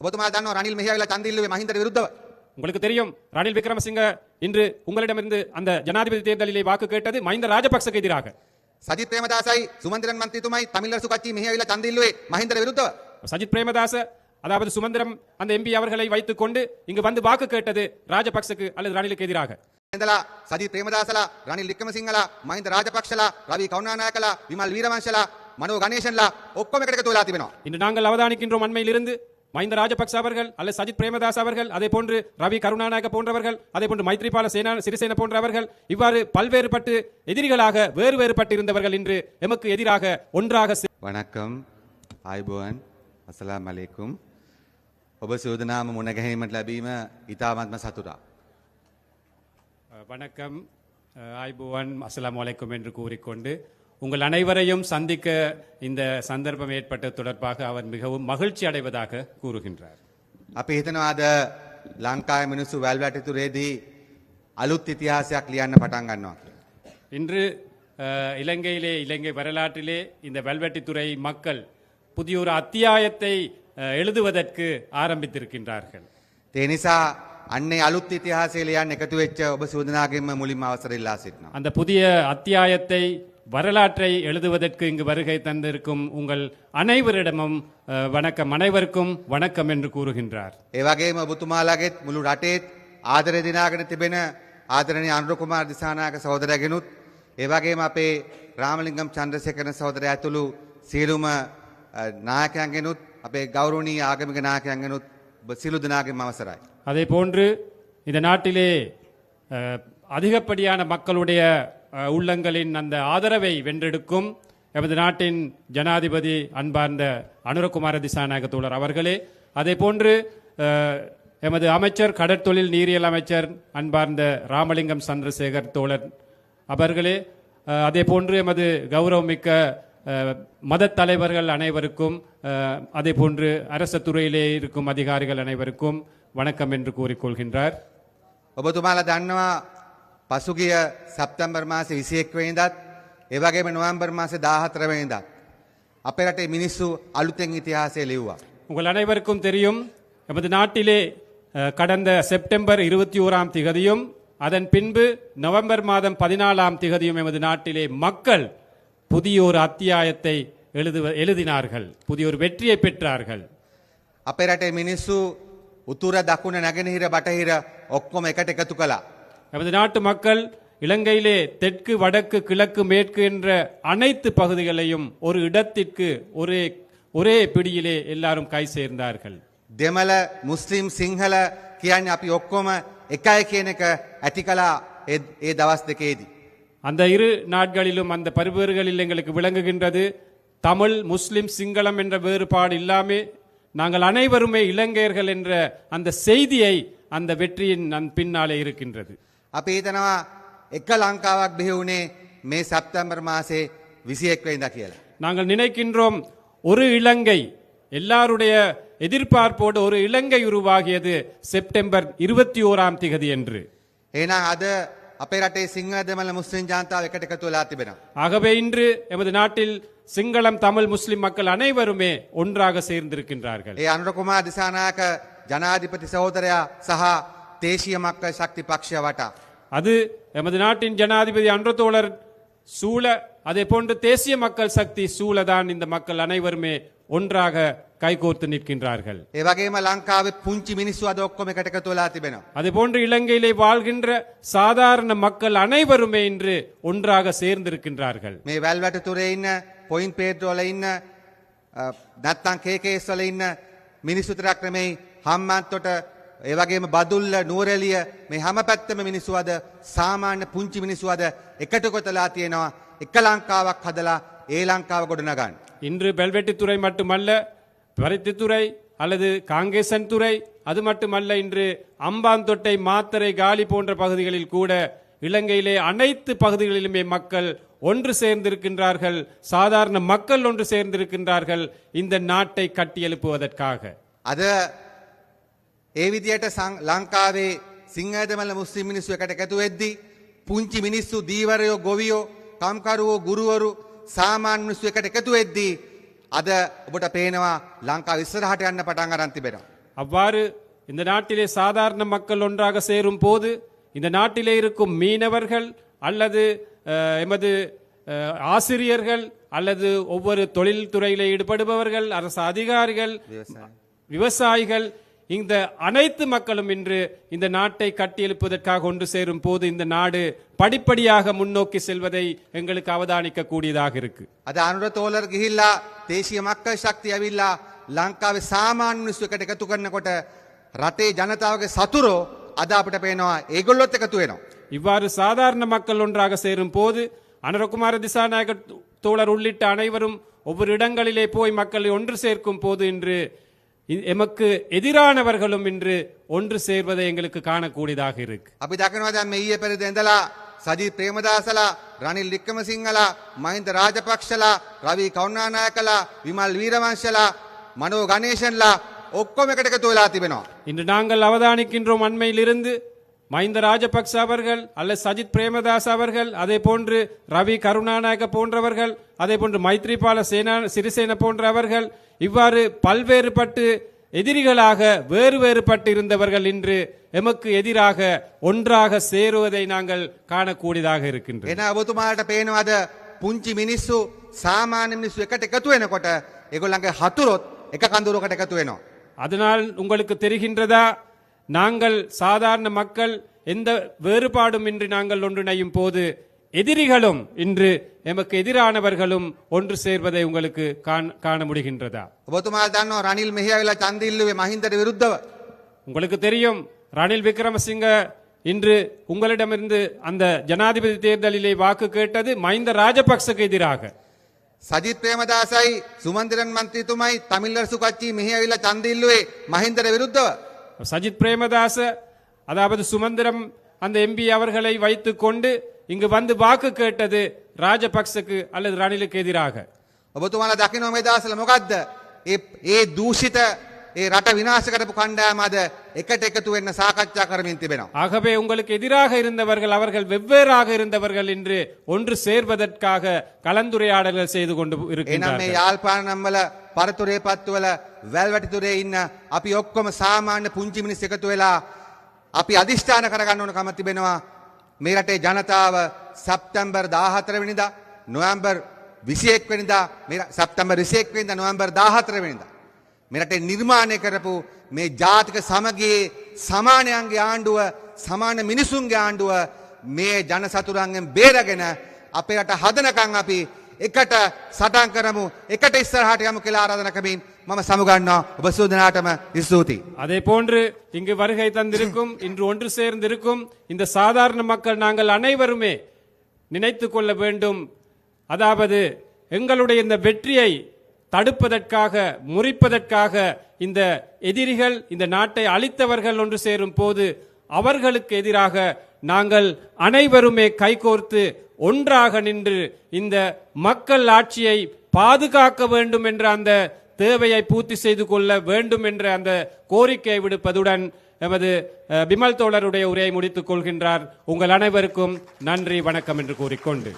ඔබතුමා දන්නවා රනිල් මෙහියවිලා ඡන්ද ඉල්ලුවේ මහින්දට විරුද්ධව. உங்களுக்கு தெரியும் ரணில் விக்ரமசிங்க இன்று உங்களிடமிருந்து அந்த ஜனாதிபதி தேர்தலிலே வாக்கு கேட்டது மஹிந்த ராஜபக்சக்கு எதிராக සජිත් ප්‍රේමදාසයි සුමන්ත්‍රන් මන්ත්‍රීතුමයි තමිල් සුකච්චි මෙහියවිලා ඡන්ද ඉල්ලුවේ මහින්දට විරුද්ධව. சஜித் பிரேமதாச அதாவது சுமந்திரம் அந்த எம்பி அவர்களை வைத்துக் கொண்டு இங்கு வந்து வாக்கு கேட்டது ராஜபக்சக்கு அல்லது ரணிலுக்கு எதிராக ඉඳලා සජිත් ප්‍රේමදාසලා රනිල් වික්‍රමසිංහලා මහින්ද රාජපක්ෂලා රවි කරුණානායකලා විමල් වීරවංශලා මනෝ ගණේෂන්ලා ඔක්කොම එකට එකතු වෙලා තිබෙනවා. இன்று நாங்கள் அவதானிக்கின்றோம் அண்மையிலிருந்து மஹிந்த ராஜபக்ச அவர்கள் அல்லது சஜித் பிரேமதாஸ் அவர்கள் அதே போன்று ரவி கருணாநாயக போன்றவர்கள் அதே போன்று மைத்ரிபால சேனா சிறிசேன போன்றவர்கள் இவ்வாறு பல்வேறுபட்டு எதிரிகளாக வேறு வேறுபட்டு இருந்தவர்கள் இன்று எமக்கு எதிராக ஒன்றாக சே- වනක්කම් අයිබෝවන් අසලා මලෙකුම්. ඔබ සූදනාම මුණගැහීමට ලැබීම ඉතාමත්ම සතුරා. அஹ், வணக்கம் அஹ், ஆய்புவான் அஸ்ஸலாமு அலைக்கும் என்று கூறிக்கொண்டு உங்கள் அனைவரையும் சந்திக்க இந்த சந்தர்ப்பம் ஏற்பட்ட தொடர்பாக அவர் மிகவும் மகிழ்ச்சி அடைவதாக கூறுகின்றார் අපි හිතනවාද ලංකාය මිනිස්සු වැල්වැටතුරේදී අලුත් ඉතිහාසයක් ලියන්න පටන් ගන්නවා. කියලා. இன்று அஹ், இலங்கையிலே இலங்கை வரலாற்றிலே இந்த வெல்வெட்டித்துறை மக்கள் புதிய ஒரு அத்தியாயத்தை அஹ், எழுதுவதற்கு ஆரம்பித்திருக்கின்றார்கள் ඒ නිසා අන්නේ අලුත් ඉතිහාසය ලියන්න එකතු වෙච්ච ඔබ සූදනාගෙන්ම මුලින්ම අවසර ඉල්ලා සිටිනවා. அந்த புதிய அத்தியாயத்தை வரலாற்றை எழுதுவதற்கு இங்கு வருகை தந்திருக்கும் உங்கள் அனைவரிடமும் அஹ், வணக்கம் அனைவருக்கும் வணக்கம் என்று கூறுகின்றார் ඒ වගේම ඔබතුමාලාගෙත් මුළු රටේත් ආදරය දිනාගෙන තිබෙන ආදරණීය අනුරකුමාර දිසානායක සහෝදරයගෙනුත් ඒ වගේම අපේ රාමලිංගම් චන්ද්‍රසේකරන සහෝදරයා ඇතුළු සියලුම අ, නායකයන්ගෙනුත් අපේ ගෞරවනීය ආගමික නායකයන්ගෙනුත් ඔබ සියලු දෙනාගේම අවසරයි. அதே போன்று இந்த நாட்டிலே அஹ், அதிகப்படியான மக்களுடைய அஹ், உள்ளங்களின் அந்த ஆதரவை வென்றெடுக்கும் எமது நாட்டின் ஜனாதிபதி அன்பார்ந்த அனுரகுமார திசாநாயக தோழர் அவர்களே அதே போன்று அஹ், எமது அமைச்சர் கடற்தொழில் நீரியல் அமைச்சர் அன்பார்ந்த ராமலிங்கம் சந்திரசேகர் தோழர் அவர்களே அஹ், அதே போன்று எமது கௌரவமிக்க அஹ், மதத் தலைவர்கள் அனைவருக்கும் அஹ், அதே போன்று அரச துறையிலே இருக்கும் அதிகாரிகள் அனைவருக்கும் வணக்கம் என்று கூறிக்கொள்கின்றார் ඔබතුමාලා දන්නවා පසුගිය සැප්තැම්බර් මාසේ 21 වෙනිදාත් ඒ වගේම නොවැම්බර් මාසේ 14 වෙනිදාත් අපේ රටේ මිනිස්සු අලුතෙන් ඉතිහාසය ලිව්වා. உங்கள் அனைவருக்கும் தெரியும் எமது நாட்டிலே அஹ், கடந்த செப்டம்பர் இருபத்தி ஓராம் திகதியும் அதன் பின்பு நவம்பர் மாதம் பதினாலாம் திகதியும் எமது நாட்டிலே மக்கள் புதிய ஒரு அத்தியாயத்தை எழுதுவ எழுதினார்கள் புதிய ஒரு வெற்றியை பெற்றார்கள் අපේ රටේ මිනිස්සු උතුර දකුණ නැගෙනහිර බටහිර ඔක්කොම එකට එකතු කළා. எமது நாட்டு மக்கள் இலங்கையிலே தெற்கு வடக்கு கிழக்கு மேற்கு என்ற அனைத்து பகுதிகளையும் ஒரு இடத்திற்கு ஒரே ஒரே பிடியிலே எல்லாரும் கை சேர்ந்தார்கள் දෙමළ මුස්ලිම් සිංහල කියන්නේ අපි ඔක්කොම එකයි කියන එක ඇති කලා ඒ- ඒ දවස් දෙකේදී. அந்த இரு நாட்களிலும் அந்த பருவேறுகளில் எங்களுக்கு விளங்குகின்றது தமிழ் முஸ்லிம் சிங்களம் என்ற வேறுபாடு இல்லாமே நாங்கள் அனைவருமே இலங்கையர்கள் என்ற அந்த செய்தியை அந்த வெற்றியின் நன் பின்னாலே இருக்கின்றது අපි හිතනවා එක ලංකාවක් බිහිවුණේ මේ සැප්තැම්බර් මාසේ විසියෙක් වෙයිද කියලා. நாங்கள் நினைக்கின்றோம் ஒரு இலங்கை எல்லாருடைய எதிர்பார்ப்போடு ஒரு இலங்கை உருவாகியது செப்டம்பர் இருபத்தி ஓராம் திகதி என்று එහෙනම් අද අපේ රටේ සිංහ දෙමළ මුස්ලිම් ජනතාව එකට එකතු වෙලා තිබෙනවා. ஆகவே இன்று எமது நாட்டில் சிங்களம் தமிழ் முஸ்லிம் மக்கள் அனைவருமே ஒன்றாக சேர்ந்திருக்கின்றார்கள் ඒ අනුර කුමාර දිසානායක ජනාධිපති සහෝදරයා සහ தேசிய மக்கள் சக்தி பக்ஷவாட்டா அது எமது நாட்டின் ஜனாதிபதி அன்றத்தோழர் சூழ அதே போன்று தேசிய மக்கள் சக்தி சூழதான் இந்த மக்கள் அனைவருமே ஒன்றாக கைகோர்த்து நிற்கின்றார்கள். அதே போன்று இலங்கையிலே வாழ்கின்ற சாதாரண மக்கள் அனைவருமே இன்று ஒன்றாக சேர்ந்திருக்கின்றார்கள். மே வேல்வாட்டு துறையின் பொயின் பேட்ரோலையின் நத்தான் மினிசு மினிசுத்ராக்ரமே ஹம்மான் தொட்ட වල ඉන්න මිනිස්සු විතරක් නෙමෙයි හම්මන්තොට ඒ වගේම බදුල්ල නුවරඑළිය මේ හැම පැත්තම මිනිස්සු අද සාමාන්‍ය පුංචි මිනිස්සු අද එකට කොතලා තියෙනවා එක ලංකාවක් හදලා ඒ ලංකාව ගොඩනගන්න. இன்று பெல்வெட்டித்துறை மட்டுமல்ல பருத்தித்துறை அல்லது காங்கேசன் துறை அது மட்டுமல்ல இன்று அம்பாந்தொட்டை மாத்தரை காலி போன்ற பகுதிகளில் கூட இலங்கையிலே அனைத்து பகுதிகளிலுமே மக்கள் ஒன்று சேர்ந்திருக்கின்றார்கள் சாதாரண மக்கள் ஒன்று சேர்ந்திருக்கின்றார்கள் இந்த நாட்டை கட்டியெழுப்புவதற்காக අද ඒ විදියට සං- ලංකාවේ සිංහදමල මුස්ලිම් මිනිස්සු එකට එකතු වෙද්දි පුංචි මිනිස්සු දීවරයෝ ගොවියෝ කම්කරුවෝ ගුරුවරු සාමාන්‍ය මිනිස්සු එකට එකතු වෙද්දී අද ඔබට පේනවා ලංකා විස්සරහට යන්න පටන් අරන් තිබෙනවා. அவ்வாறு இந்த நாட்டிலே சாதாரண மக்கள் ஒன்றாக சேரும் போது இந்த நாட்டிலே இருக்கும் மீனவர்கள் அல்லது அஹ், எமது அஹ், ஆசிரியர்கள் அல்லது ஒவ்வொரு தொழில்துறையிலே ஈடுபடுபவர்கள் அரசு அதிகாரிகள் விவசாயிகள் இந்த அனைத்து மக்களும் இன்று இந்த நாட்டை கட்டியெழுப்பதற்காக ஒன்று சேரும் போது இந்த நாடு படிப்படியாக முன்னோக்கி செல்வதை எங்களுக்கு அவதானிக்க கூடியதாக இருக்கு අද අනුර තෝලර් ගිහිල්ලා දේශීය මක්කල් ශක්තිය ඇවිල්ලා ලංකාවේ සාමාන්‍ය මිනිස්සු එකට එකතු කරනකොට රටේ ජනතාවගේ සතුරෝ අද අපිට පේනවා ඒගොල්ලොත් එකතු වෙනවා. இவ்வாறு சாதாரண மக்கள் ஒன்றாக சேரும் போது அனுரகுமார திசாநாயக தோழர் உள்ளிட்ட அனைவரும் ஒவ்வொரு இடங்களிலே போய் மக்களை ஒன்று சேர்க்கும் போது இன்று இ- எமக்கு எதிரானவர்களும் இன்று ஒன்று சேர்வதை எங்களுக்கு காணக்கூடியதாக இருக்கு අපි දකිනවා දැන් මේ ඊයේ පෙරේද ඉඳලා සජිත් ප්‍රේමදාසලා රනිල් වික්‍රමසිංහලා මහින්ද රාජපක්ෂලා රවි කරුණානායකලා විමල් වීරවංශලා මනෝ ගණේෂන්ලා ඔක්කොම එකට එකතු වෙලා තිබෙනවා. இன்று நாங்கள் அவதானிக்கின்றோம் அண்மையிலிருந்து மஹிந்த ராஜபக்ச அவர்கள் அல்லது சஜித் பிரேமதாஸ் அவர்கள் அதே போன்று ரவி கருணாநாயக போன்றவர்கள் அதே போன்று மைத்ரிபால சேனா சிறிசேன போன்றவர்கள் இவ்வாறு பல்வேறுபட்டு எதிரிகளாக வேறு வேறுபட்டு இருந்தவர்கள் இன்று எமக்கு எதிராக ஒன்றாக சேருவதை நாங்கள் காணக்கூடியதாக இருக்கின்றோம் එන ඔබතුමාට පේනවද පුංචි මිනිස්සු සාමාන්‍ය මිනිස්සු එකට එකතු වෙනකොට ඒගොල්ලන්ගේ හතුරොත් එක කඳුරකට එකතු වෙනවා. அதனால் உங்களுக்கு தெரிகின்றதா நாங்கள் சாதாரண மக்கள் எந்த வேறுபாடும் இன்றி நாங்கள் ஒன்றிணையும் போது எதிரிகளும் இன்று எமக்கு எதிரானவர்களும் ஒன்று சேர்வதை உங்களுக்கு காண முடிகின்றதா? ரணில் மெஹியாவில சந்தில்லுவே மஹிந்தர் விருத்தவ உங்களுக்கு தெரியும் ரணில் விக்ரமசிங்க இன்று உங்களிடமிருந்து அந்த ஜனாதிபதி தேர்தலிலே வாக்கு கேட்டது மஹிந்த ராஜபக்சக்கு எதிராக. சஜித் பிரேமதாசை சுமந்திரன் மந்திரி துமை தமிழரசு கட்சி மிகையில சந்தில்லுவே மஹிந்தர விருத்த சஜித் பிரேமதாச அதாவது சுமந்திரம் அந்த எம்பி அவர்களை வைத்துக்கொண்டு இங்கு வந்து வாக்கு கேட்டது ராஜபக்சக்கு அல்லது ரணிலுக்கு எதிராக ඔබතුමාලා දකිනවා මේ දවස්වල මොකද්ද? ඒ ඒ දූෂිත ඒ රට විනාශ කරපු කණ්ඩායම අද එකට එකතු වෙන්න සාකච්ඡා කරමින් තිබෙනවා. ஆகவே உங்களுக்கு எதிராக இருந்தவர்கள் அவர்கள் வெவ்வேறாக இருந்தவர்கள் என்று ஒன்று சேர்வதற்காக கலந்துரையாடல்கள் செய்து கொண்டு එනම් මේ இருக்கின்றார்கள் යාල්පානම් වල පරතුරේ පත්තුවල වැල්වැටිතුරේ ඉන්න අපි ඔක්කොම සාමාන්‍ය පුංචි මිනිස් එකතු වෙලා අපි අධිෂ්ඨාන කරගන්න ඕන කම තිබෙනවා මේ රටේ ජනතාව සැප්තැම්බර් 14 වෙනිදා නොවැම්බර් 21 වෙනිදා මේ ර- සැප්තැම්බර් 21 වෙනිදා නොවැම්බර් 14 වෙනිදා. මේ රටේ නිර්මාණය කරපු මේ ජාතික සමගියේ සමානයන්ගේ ආණ්ඩුව සමාන මිනිසුන්ගේ ආණ්ඩුව මේ ජන සතුරන්ගෙන් බේරගෙන අපේ රට හදනකං අපි එකට සටන් කරමු එකට ඉස්සරහට යමු කියලා ආරාධනා කරමින් மம சமுகண்ணா உபசூதனாட்டம இசூதி அதே போன்று இங்கு வருகை தந்திருக்கும் இன்று ஒன்று சேர்ந்திருக்கும் இந்த சாதாரண மக்கள் நாங்கள் அனைவருமே நினைத்து கொள்ள வேண்டும். அதாவது எங்களுடைய இந்த வெற்றியை தடுப்பதற்காக முறிப்பதற்காக இந்த எதிரிகள் இந்த நாட்டை அழித்தவர்கள் ஒன்று சேரும் போது அவர்களுக்கு எதிராக நாங்கள் அனைவருமே கைகோர்த்து ஒன்றாக நின்று இந்த மக்கள் ஆட்சியை பாதுகாக்க வேண்டும் என்ற அந்த தேவையை பூர்த்தி செய்து கொள்ள வேண்டும் என்ற அந்த கோரிக்கையை விடுப்பதுடன் எமது அஹ், பிமல் தோழருடைய உரையை முடித்துக் கொள்கின்றார். உங்கள் அனைவருக்கும் நன்றி வணக்கம் என்று கூறிக்கொண்டு.